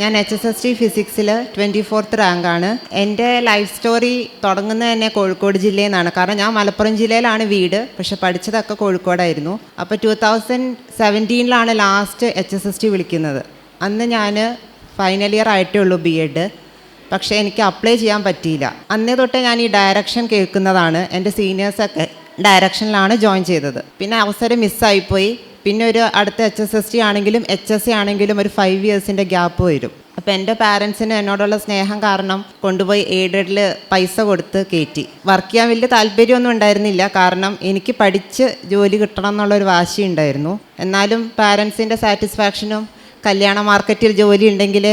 ഞാൻ H S S T ഫിസിക്സിൽ twenty fourth റാങ്കാണ് എന്റെ ലൈഫ് സ്റ്റോറി തുടങ്ങുന്നത് തന്നെ കോഴിക്കോട് ജില്ലയിൽ നിന്നാണ് കാരണം ഞാൻ മലപ്പുറം ജില്ലയിലാണ് വീട്. പക്ഷെ പഠിച്ചതൊക്കെ കോഴിക്കോടായിരുന്നു. അപ്പോൾ two thousand സെവന്റീനിലാണ് last H S S T വിളിക്കുന്നത്. അന്ന് ഞാൻ ഫൈനൽ ഇയർ ആയിട്ടേ ഉള്ളൂ ബി എഡ് പക്ഷേ എനിക്ക് അപ്ലൈ ചെയ്യാൻ പറ്റിയില്ല. അന്നേ തൊട്ടേ ഞാൻ ഈ ഡയറക്ഷൻ കേൾക്കുന്നതാണ്. എന്റെ സീനിയേഴ്സൊക്കെ ഡയറക്ഷനിലാണ് ജോയിൻ ചെയ്തത്. പിന്നെ അവസരം മിസ്സായിപ്പോയി പിന്നെ ഒരു അടുത്ത എച്ച് എസ് എസ് ടി ആണെങ്കിലും എച്ച് എസ് സി ആണെങ്കിലും ഒരു ഫൈവ് ഇയേഴ്സിന്റെ ഗ്യാപ്പ് വരും. അപ്പോൾ എന്റെ പാരൻസിന് എന്നോടുള്ള സ്നേഹം കാരണം കൊണ്ടുപോയി എയ്ഡഡിൽ പൈസ കൊടുത്ത് കയറ്റി വർക്ക് ചെയ്യാൻ വലിയ താല്പര്യമൊന്നും ഉണ്ടായിരുന്നില്ല. കാരണം എനിക്ക് പഠിച്ച് ജോലി കിട്ടണം എന്നുള്ളൊരു വാശി ഉണ്ടായിരുന്നു. എന്നാലും പാരൻസിന്റെ സാറ്റിസ്ഫാക്ഷനും കല്യാണ മാർക്കറ്റിൽ ജോലി ഉണ്ടെങ്കിൽ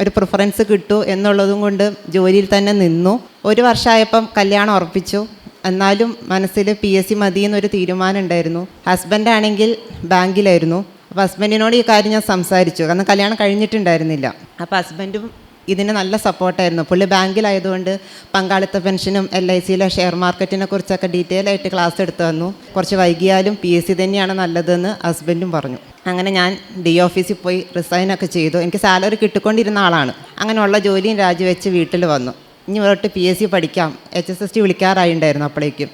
ഒരു പ്രിഫറൻസ് കിട്ടൂ എന്നുള്ളതും കൊണ്ട് ജോലിയിൽ തന്നെ നിന്നു. ഒരു വർഷമായപ്പം കല്യാണം ഉറപ്പിച്ചു. എന്നാലും മനസ്സിൽ പി എസ് സി മതി എന്നൊരു തീരുമാനം ഉണ്ടായിരുന്നു. ഹസ്ബൻഡ് ആണെങ്കിൽ ബാങ്കിലായിരുന്നു. അപ്പോൾ ഹസ്ബൻഡിനോട് ഈ കാര്യം ഞാൻ സംസാരിച്ചു. കാരണം കല്യാണം കഴിഞ്ഞിട്ടുണ്ടായിരുന്നില്ല. അപ്പോൾ ഹസ്ബൻഡും ഇതിന് നല്ല സപ്പോർട്ടായിരുന്നു പുള്ളി ബാങ്കിലായതുകൊണ്ട് പങ്കാളിത്ത പെൻഷനും എൽ ഐ സിയിലെ ഷെയർ മാർക്കറ്റിനെ കുറിച്ചൊക്കെ ഡീറ്റെയിൽ ആയിട്ട് ക്ലാസ് എടുത്തു വന്നു കുറച്ച് വൈകിയാലും പി എസ് സി തന്നെയാണ് നല്ലതെന്ന് ഹസ്ബൻഡും പറഞ്ഞു. അങ്ങനെ ഞാൻ ഡി ഓഫീസിൽ പോയി റിസൈനൊക്കെ ചെയ്തു. എനിക്ക് സാലറി കിട്ടിക്കൊണ്ടിരുന്ന ആളാണ്. അങ്ങനെയുള്ള ജോലിയും രാജിവെച്ച് വീട്ടിൽ വന്നു. ഇനി തൊട്ട് പി എസ് സി പഠിക്കാം. എച്ച് എസ് എസ് ടി വിളിക്കാറായിണ്ടായിരുന്നു അപ്പോഴേക്കും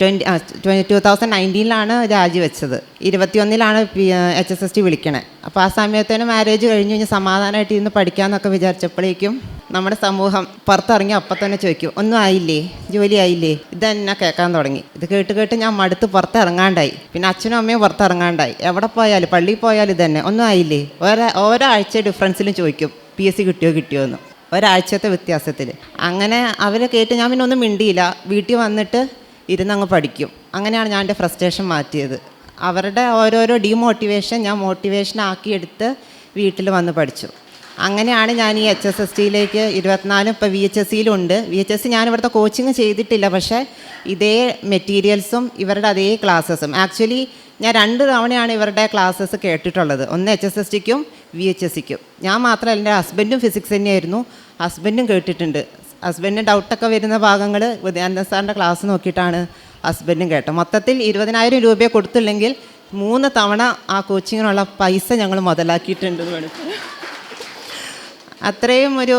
ട്വന്റി ടു തൗസൻഡ് നയന്റീനിലാണ് രാജിവെച്ചത്. ഇരുപത്തിയൊന്നിലാണ് P H S S T വിളിക്കണേ. അപ്പോൾ ആ സമയത്തേന് മാരേജ് കഴിഞ്ഞ് കഴിഞ്ഞ് സമാധാനമായിട്ട് ഇരുന്ന് പഠിക്കാമെന്നൊക്കെ വിചാരിച്ചപ്പോഴേക്കും നമ്മുടെ സമൂഹം പുറത്തിറങ്ങി അപ്പം തന്നെ ചോദിക്കും ഒന്നും ആയില്ലേ? ജോലി ആയില്ലേ? ഇതെന്നെ കേൾക്കാൻ തുടങ്ങി. ഇത് കേട്ട് കേട്ട് ഞാൻ മടുത്ത് പുറത്തിറങ്ങാണ്ടായി. പിന്നെ അച്ഛനും അമ്മയും പുറത്തിറങ്ങാണ്ടായി. എവിടെ പോയാലും പള്ളിയിൽ പോയാലും ഇതന്നെ. ഒന്നും ആയില്ലേ? ഓരോ ഓരോ ആഴ്ച ഡിഫറൻസിലും ചോദിക്കും പി എസ് സി കിട്ടിയോ കിട്ടിയോ എന്ന് ഒരാഴ്ചത്തെ വ്യത്യാസത്തിൽ. അങ്ങനെ അവരെ കേട്ട് ഞാൻ പിന്നെ ഒന്നും മിണ്ടിയില്ല. വീട്ടിൽ വന്നിട്ട് ഇരുന്നങ്ങ് പഠിക്കും. അങ്ങനെയാണ് ഞാൻ എന്റെ ഫ്രസ്ട്രേഷൻ മാറ്റിയത്. അവരുടെ ഓരോരോ ഡീമോട്ടിവേഷൻ ഞാൻ മോട്ടിവേഷൻ ആക്കിയെടുത്ത് വീട്ടിൽ വന്ന് പഠിച്ചു. അങ്ങനെയാണ് ഞാൻ ഈ എച്ച് എസ് എസ് ടിയിലേക്ക് ഇരുപത്തിനാലും ഇപ്പോൾ വി എച്ച് എസ് സിയിലുണ്ട്. വി എച്ച് എസ് സി ഞാൻ ഇവിടുത്തെ കോച്ചിങ് ചെയ്തിട്ടില്ല. പക്ഷേ ഇതേ മെറ്റീരിയൽസും ഇവരുടെ അതേ ക്ലാസ്സസും ആക്ച്വലി ഞാൻ രണ്ട് തവണയാണ് ഇവരുടെ ക്ലാസ്സസ് കേട്ടിട്ടുള്ളത്. ഒന്ന് എച്ച് എസ് എസ് ടിക്കും വി എച്ച് എസ് സിക്കും. ഞാൻ മാത്രമല്ല എന്റെ ഹസ്ബൻഡും ഫിസിക്സ് തന്നെയായിരുന്നു. ഹസ്ബൻഡും കേട്ടിട്ടുണ്ട്. ഹസ്ബൻഡിന് ഡൗട്ടൊക്കെ വരുന്ന ഭാഗങ്ങൾ ഉദയാനന്ദ സാറിന്റെ ക്ലാസ് നോക്കിയിട്ടാണ് ഹസ്ബൻഡും കേട്ടത്. മൊത്തത്തിൽ ഇരുപതിനായിരം രൂപയെ കൊടുത്തില്ലെങ്കിൽ മൂന്ന് തവണ ആ കോച്ചിങ്ങിനുള്ള പൈസ ഞങ്ങൾ മുതലാക്കിയിട്ടുണ്ട് അത്രയും ഒരു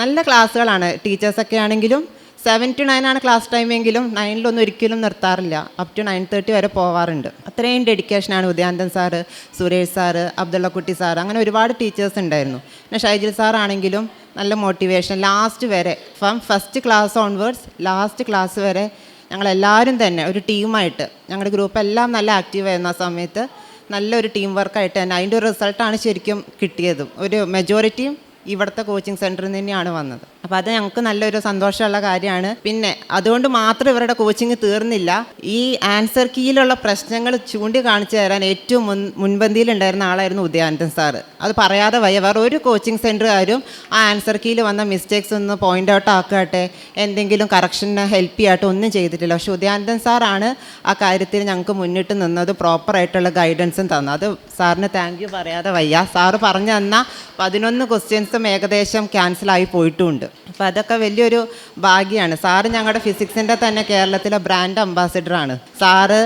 നല്ല ക്ലാസ്സുകളാണ് ടീച്ചേഴ്സൊക്കെ ആണെങ്കിലും സെവൻ ടു നയൻ ആണ് ക്ലാസ് ടൈമെങ്കിലും നയനിലൊന്നും ഒരിക്കലും നിർത്താറില്ല. അപ് ടു നയൻ തേർട്ടി വരെ പോവാറുണ്ട്. അത്രയും ഡെഡിക്കേഷനാണ് Udayanandan sir Suresh sir Abdullakutty sir. അങ്ങനെ ഒരുപാട് ടീച്ചേഴ്സ് ഉണ്ടായിരുന്നു. പിന്നെ ഷൈജിൽ സാറാണെങ്കിലും നല്ല മോട്ടിവേഷൻ ലാസ്റ്റ് വരെ. From first class onwards last class വരെ ഞങ്ങളെല്ലാവരും തന്നെ ഒരു ടീമായിട്ട് ഞങ്ങളുടെ ഗ്രൂപ്പ് എല്ലാം നല്ല ആക്റ്റീവ് ആയിരുന്നു ആ സമയത്ത്. നല്ലൊരു ടീം വർക്കായിട്ട് തന്നെ. അതിന്റെ ഒരു റിസൾട്ടാണ് ശരിക്കും കിട്ടിയതും. ഒരു മെജോറിറ്റിയും ഇവിടുത്തെ കോച്ചിങ് സെന്ററിൽ തന്നെയാണ് വന്നത്. അപ്പോൾ അത് ഞങ്ങൾക്ക് നല്ലൊരു സന്തോഷമുള്ള കാര്യമാണ്. പിന്നെ അതുകൊണ്ട് മാത്രം ഇവരുടെ കോച്ചിങ് തീർന്നില്ല. ഈ ആൻസർ കീയിലുള്ള പ്രശ്നങ്ങൾ ചൂണ്ടിക്കാണിച്ചു തരാൻ ഏറ്റവും മുൻ മുൻപന്തിയിലുണ്ടായിരുന്ന ആളായിരുന്നു ഉദയാനന്ദൻ സാറ്. അത് പറയാതെ വയ്യ. വേറെ ഒരു കോച്ചിങ് സെന്ററുകാരും ആ ആൻസർ കീയിൽ വന്ന മിസ്റ്റേക്സ് ഒന്ന് പോയിന്റ് ഔട്ട് ആക്കട്ടെ എന്തെങ്കിലും കറക്ഷന് ഹെൽപ്പ് ചെയ്യാട്ടെ ഒന്നും ചെയ്തിട്ടില്ല. പക്ഷേ ഉദയാനന്ദൻ സാറാണ് ആ കാര്യത്തിൽ ഞങ്ങൾക്ക് മുന്നിട്ട് നിന്നത് പ്രോപ്പറായിട്ടുള്ള ഗൈഡൻസും തന്നു അത് സാറിന് താങ്ക് യു പറയാതെ വയ്യ. സാറ് പറഞ്ഞു തന്ന പതിനൊന്ന് ക്വസ്റ്റ്യൻസും ഏകദേശം ക്യാൻസലായി പോയിട്ടുമുണ്ട് അപ്പോൾ അതൊക്കെ വലിയൊരു ഭാഗ്യമാണ് സാറ് ഞങ്ങളുടെ ഫിസിക്സിന്റെ തന്നെ കേരളത്തിലെ ബ്രാൻഡ് അംബാസിഡറാണ് സാറ്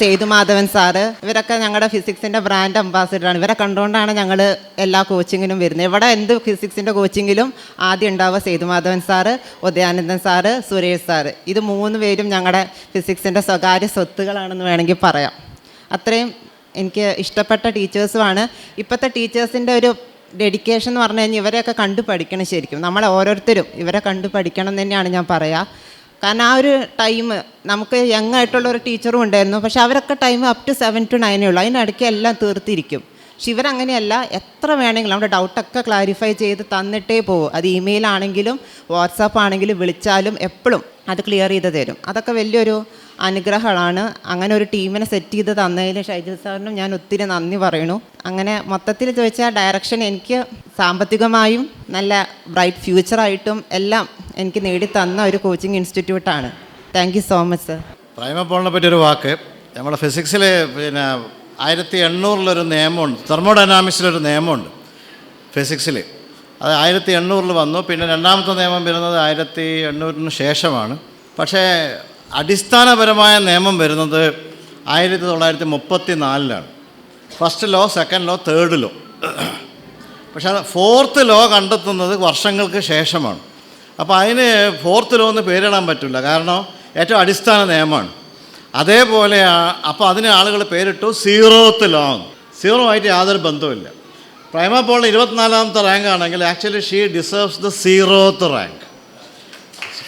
സേതുമാധവൻ സാറ് ഇവരൊക്കെ ഞങ്ങളുടെ ഫിസിക്സിന്റെ ബ്രാൻഡ് അംബാസിഡറാണ് ഇവരെ കണ്ടുകൊണ്ടാണ് ഞങ്ങൾ എല്ലാ കോച്ചിങ്ങിനും വരുന്നത്. ഇവിടെ എന്ത് ഫിസിക്സിന്റെ കോച്ചിങ്ങിലും ആദ്യം ഉണ്ടാവുക Sethumadhavan sir Udayanandan sir Suresh sir. ഇത് മൂന്ന് പേരും ഞങ്ങളുടെ ഫിസിക്സിന്റെ സ്വകാര്യ സ്വത്തുകളാണെന്ന് വേണമെങ്കിൽ പറയാം. അത്രയും എനിക്ക് ഇഷ്ടപ്പെട്ട ടീച്ചേഴ്സുമാണ് ഇപ്പോഴത്തെ ടീച്ചേഴ്സിന്റെ ഒരു ഡെഡിക്കേഷൻ എന്ന് പറഞ്ഞു കഴിഞ്ഞാൽ ഇവരെയൊക്കെ കണ്ടു പഠിക്കണം ശരിക്കും. നമ്മളെ ഓരോരുത്തരും ഇവരെ കണ്ടു പഠിക്കണം എന്ന് തന്നെയാണ് ഞാൻ പറയുക കാരണം ആ ഒരു ടൈം നമുക്ക് യങ് ആയിട്ടുള്ള ഒരു ടീച്ചറും ഉണ്ടായിരുന്നു. പക്ഷെ അവരൊക്കെ time up to seven to നയനേ ഉള്ളൂ. അതിനിടയ്ക്ക് എല്ലാം തീർത്തിരിക്കും. പക്ഷെ ഇവരങ്ങനെയല്ല എത്ര വേണമെങ്കിലും നമ്മുടെ ഡൗട്ടൊക്കെ ക്ലാരിഫൈ ചെയ്ത് തന്നിട്ടേ പോകും അത് ഇമെയിലാണെങ്കിലും വാട്സാപ്പ് ആണെങ്കിലും വിളിച്ചാലും എപ്പോഴും അത് ക്ലിയർ ചെയ്ത് തരും. അതൊക്കെ വലിയൊരു അനുഗ്രഹമാണ് അങ്ങനെ ഒരു ടീമിനെ സെറ്റ് ചെയ്ത് തന്നതിൽ ഷൈജു സാറിനും ഞാൻ ഒത്തിരി നന്ദി പറയണു അങ്ങനെ മൊത്തത്തിൽ ചോദിച്ചാൽ ഡയറക്ഷൻ എനിക്ക് സാമ്പത്തികമായും നല്ല ബ്രൈറ്റ് ഫ്യൂച്ചറായിട്ടും എല്ലാം എനിക്ക് നേടിത്തന്ന ഒരു coaching ഇൻസ്റ്റിറ്റ്യൂട്ടാണ് thank you so much sir പ്രൈമപ്പോളിനെ പറ്റി ഒരു വാക്ക്. നമ്മുടെ ഫിസിക്സിലെ പിന്നെ ആയിരത്തി എണ്ണൂറിലൊരു നിയമമുണ്ട്. തെർമോഡൈനാമിക്സിലൊരു നിയമമുണ്ട് ഫിസിക്സിൽ. അത് ആയിരത്തി എണ്ണൂറിൽ വന്നു. പിന്നെ രണ്ടാമത്തെ നിയമം വരുന്നത് ആയിരത്തി എണ്ണൂറിന് ശേഷമാണ്. പക്ഷേ അടിസ്ഥാനപരമായ നിയമം വരുന്നത് ആയിരത്തി തൊള്ളായിരത്തി മുപ്പത്തി നാലിലാണ് first law second law third law. പക്ഷേ അത് ഫോർത്ത് ലോ കണ്ടെത്തുന്നത് വർഷങ്ങൾക്ക് ശേഷമാണ്. അപ്പോൾ അതിന് ഫോർത്ത് ലോ എന്ന് പേരിടാൻ പറ്റില്ല. കാരണം ഏറ്റവും അടിസ്ഥാന നിയമമാണ്. അതേപോലെ അപ്പോൾ അതിന് ആളുകൾ പേരിട്ടു സീറോത്ത് ലോങ് സീറോ ആയിട്ട് യാതൊരു ബന്ധവുമില്ല. പ്രൈമ പോൾ ഇരുപത്തിനാലാമത്തെ റാങ്ക് ആണെങ്കിൽ actually she deserves the zeroth rank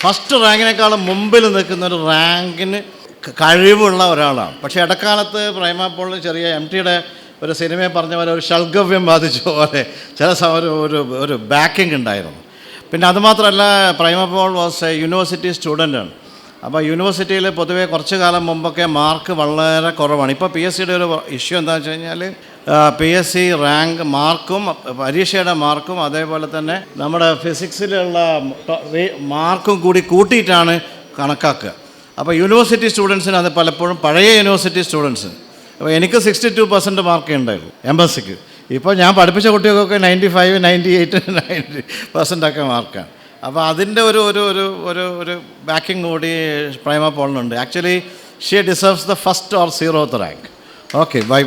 first റാങ്കിനേക്കാളും മുമ്പിൽ നിൽക്കുന്ന ഒരു റാങ്കിന് കഴിവുള്ള ഒരാളാണ്. പക്ഷേ ഇടക്കാലത്ത് പ്രൈമ പോൾ ചെറിയ എം ടിയുടെ ഒരു സിനിമയെ പറഞ്ഞ പോലെ ഒരു ഷൽഗവ്യം ബാധിച്ച പോലെ ചില സമയം ഒരു ഒരു ബാക്കിംഗ് ഉണ്ടായിരുന്നു. പിന്നെ അതുമാത്രമല്ല Prima Paul was a university സ്റ്റുഡന്റാണ് അപ്പോൾ യൂണിവേഴ്സിറ്റിയിൽ പൊതുവേ കുറച്ച് കാലം മുമ്പൊക്കെ മാർക്ക് വളരെ കുറവാണ്. ഇപ്പോൾ പി എസ് സിയുടെ ഒരു ഇഷ്യൂ എന്താണെന്ന് വെച്ച് കഴിഞ്ഞാൽ പി എസ് സി റാങ്ക് മാർക്കും പരീക്ഷയുടെ മാർക്കും അതേപോലെ തന്നെ നമ്മുടെ ഫിസിക്സിലുള്ള മാർക്കും കൂടി കൂട്ടിയിട്ടാണ് കണക്കാക്കുക. അപ്പോൾ യൂണിവേഴ്സിറ്റി സ്റ്റുഡൻസിന് അത് പലപ്പോഴും പഴയ യൂണിവേഴ്സിറ്റി സ്റ്റുഡൻസിന് അപ്പോൾ എനിക്ക് സിക്സ്റ്റി ടു പെർസെന്റ് മാർക്കേ ഉണ്ടായിരുന്നു എംബസിക്ക് ഇപ്പോൾ ഞാൻ പഠിപ്പിച്ച കുട്ടികൾക്കൊക്കെ ninety five ninety eight ninety percent ഒക്കെ മാർക്കാണ് അപ്പോൾ അതിന്റെ ഒരു ഒരു ഒരു ഒരു ഒരു ബാക്കിംഗ് കൂടി Prema പോളിനുണ്ട്. Actually she deserves the first or zeroth rank okay bye